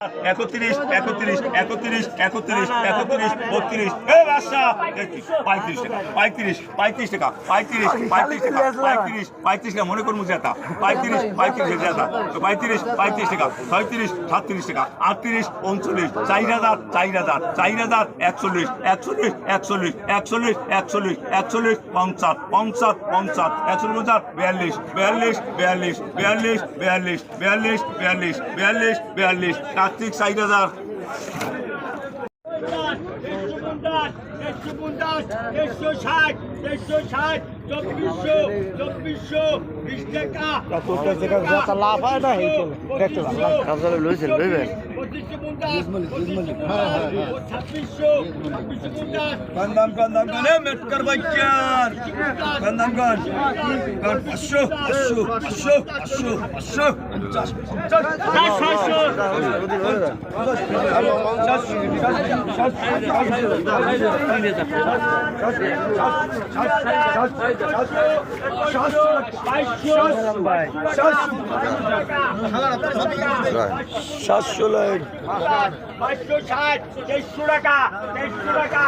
একত্রিশ একত্রিশ একত্রিশ একত্রিশ একত্রিশ বত্রিশ পঁয়ত্রিশ টাকা পঁয়ত্রিশ পঁয়ত্রিশ টাকা পঁয়ত্রিশ পঁয়ত্রিশ টাকা পঁয়ত্রিশ পঁয়ত্রিশ টাকা মনে করব জেতা পঁয়ত্রিশ পঁয়ত্রিশ জেতা পঁয়ত্রিশ পঁয়ত্রিশ টাকা ছয়ত্রিশ সাতত্রিশ টাকা আটত্রিশ উনচল্লিশ চার হাজার চার হাজার চার হাজার একচল্লিশ একচল্লিশ একচল্লিশ একচল্লিশ একচল্লিশ একচল্লিশ পঞ্চাশ পঞ্চাশ পঞ্চাশ একচল্লিশ পঞ্চাশ বিয়াল্লিশ বিয়াল্লিশ বিয়াল্লিশ বিয়াল্লিশ বিয়াল্লিশ বিয়াল্লিশ বিয়াল্লিশ বিয়াল্লিশ বিয়াল্লিশ কার্তিক চার হাজার দেড়শো পঞ্চাশ দেড়শো পঞ্চাশ দেড়শো ষাট দেড়শো ষাট সাতশো লাখ বাইশশো ষাট টাকা দেড়শো টাকা।